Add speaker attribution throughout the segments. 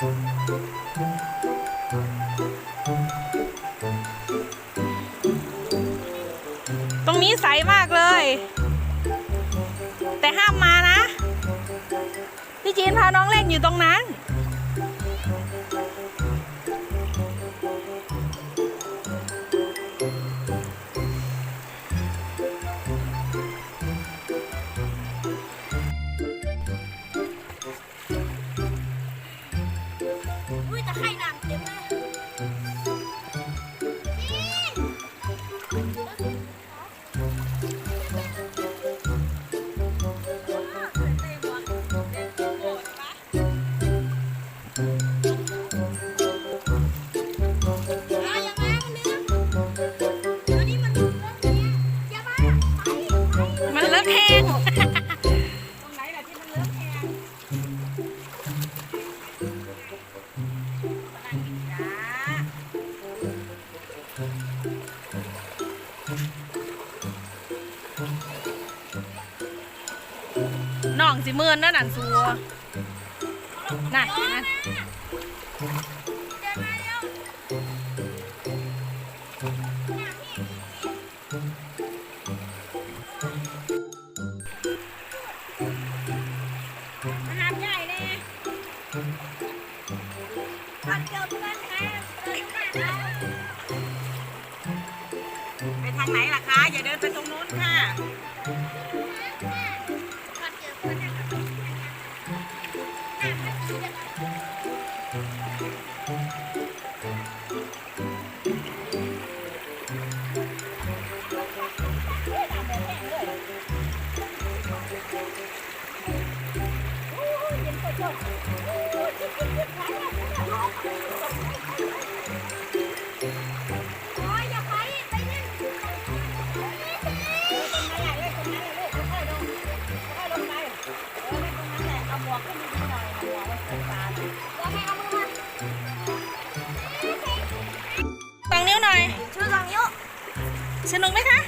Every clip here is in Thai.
Speaker 1: ตรงนี้ใสมากเลย แต่ห้ามมานะ พี่จีนพาน้องเล่นอยู่ตรงนั้น
Speaker 2: มั
Speaker 1: นเลิกแห้งน้องสิเมินนั่นนั่นสัว น่ะนั่นไปทางไหนล่ะคะ อย่าเดินไปตรงนู้นค่ะ ตังนิ้วหน่อย
Speaker 2: ชูสองนิ้ว
Speaker 1: สนุกไหมคะ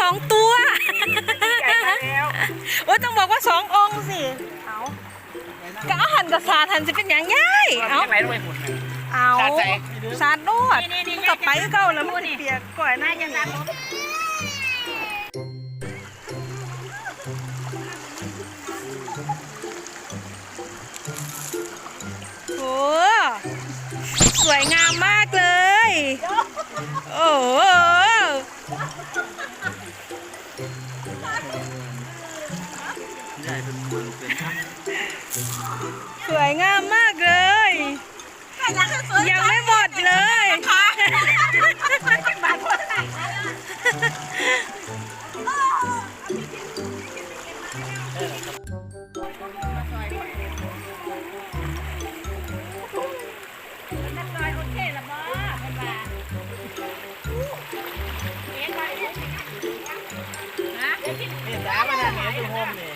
Speaker 2: ส
Speaker 3: อง
Speaker 1: ตัว
Speaker 3: แล้ว
Speaker 1: โอ้ยต้องบอกว่าสององค์สิเอาก็เอาหันกับสาดหันจะเป็นอย่างย่ายเอา
Speaker 3: ไหลลงไปหมด
Speaker 1: เอา
Speaker 3: สาดใส่
Speaker 1: สาดนวดกลับไปก็เก่าแล้วมันเปียกก่อยหน้ายังไงโอ้สวยงามมากเลย โอ้ สวยงามมากเลย ยังไม่หมดเลย
Speaker 3: นี่สามันน่ะเห็นถึงโฮมนี่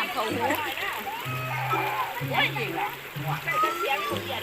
Speaker 3: น้เขาหูไม่จริง
Speaker 1: ห
Speaker 3: รอจะเสียงเสียง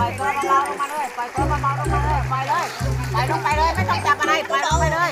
Speaker 3: ล่อ
Speaker 4: ย
Speaker 3: ตัวมัน
Speaker 4: เบาลยมา
Speaker 3: เลยปล่อยตัวมันเบาลงมาเลยปล่อยเลยไปล่อยลงไปเลยไม่ต้องจับอะไรปล่อยลงไปเลย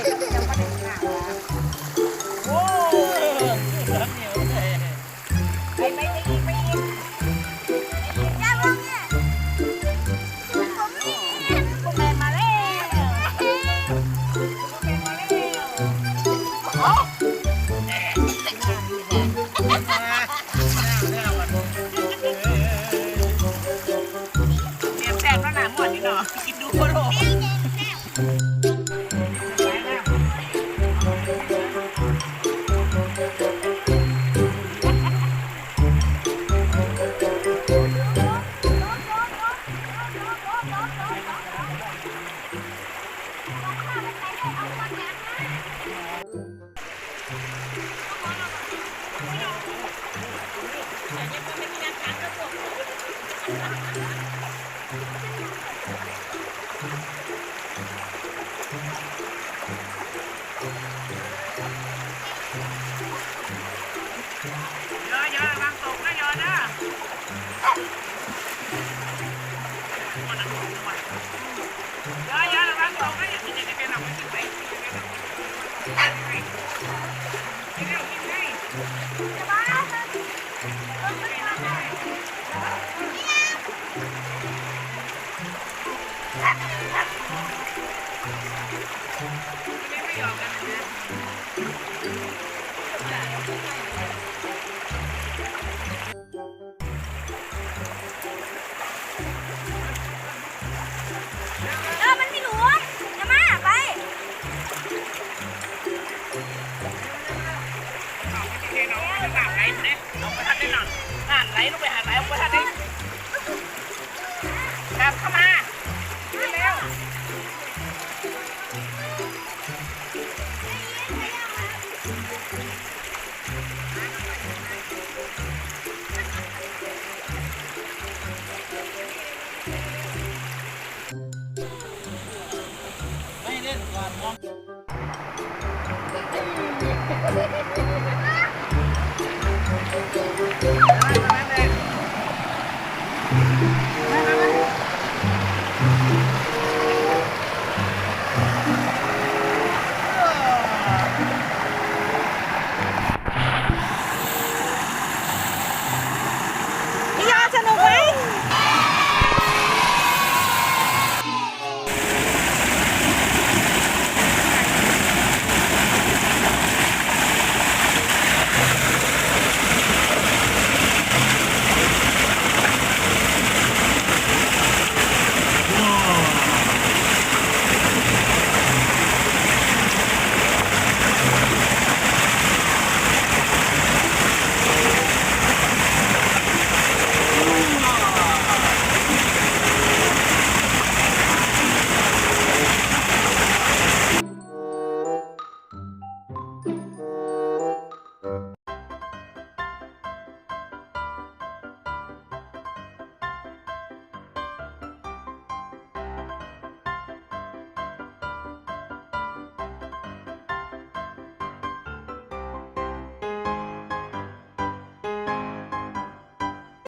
Speaker 4: เอ
Speaker 3: อมันมีลวงอ่ามาไปเาไปไปหลังหนี่าไปไหลัไหไปหาไรไปทัได้
Speaker 2: เ